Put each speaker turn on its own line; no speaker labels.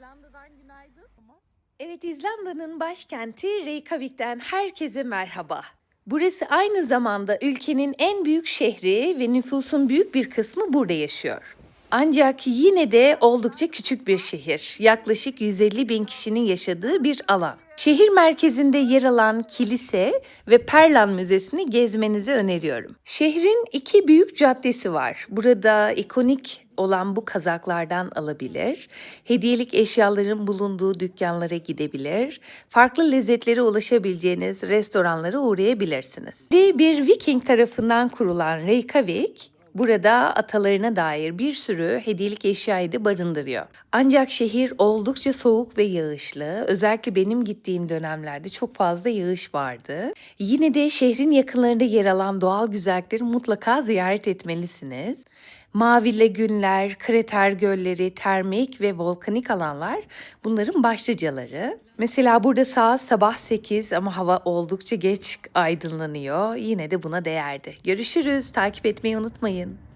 İzlanda'dan günaydın.
Evet İzlanda'nın başkenti Reykjavik'ten herkese merhaba. Burası aynı zamanda ülkenin en büyük şehri ve nüfusun büyük bir kısmı burada yaşıyor. Ancak yine de oldukça küçük bir şehir. Yaklaşık 150 bin kişinin yaşadığı bir alan. Şehir merkezinde yer alan kilise ve Perlan Müzesi'ni gezmenizi öneriyorum. Şehrin iki büyük caddesi var. Burada ikonik olan bu kazaklardan alabilir, hediyelik eşyaların bulunduğu dükkanlara gidebilir, farklı lezzetlere ulaşabileceğiniz restoranlara uğrayabilirsiniz. Bir Viking tarafından kurulan Reykjavik, Burada atalarına dair bir sürü hediyelik eşyayı da barındırıyor. Ancak şehir oldukça soğuk ve yağışlı. Özellikle benim gittiğim dönemlerde çok fazla yağış vardı. Yine de şehrin yakınlarında yer alan doğal güzellikleri mutlaka ziyaret etmelisiniz. Mavi lagünler, krater gölleri, termik ve volkanik alanlar bunların başlıcaları. Mesela burada saat sabah 8 ama hava oldukça geç aydınlanıyor. Yine de buna değerdi. Görüşürüz. Takip etmeyi unutmayın.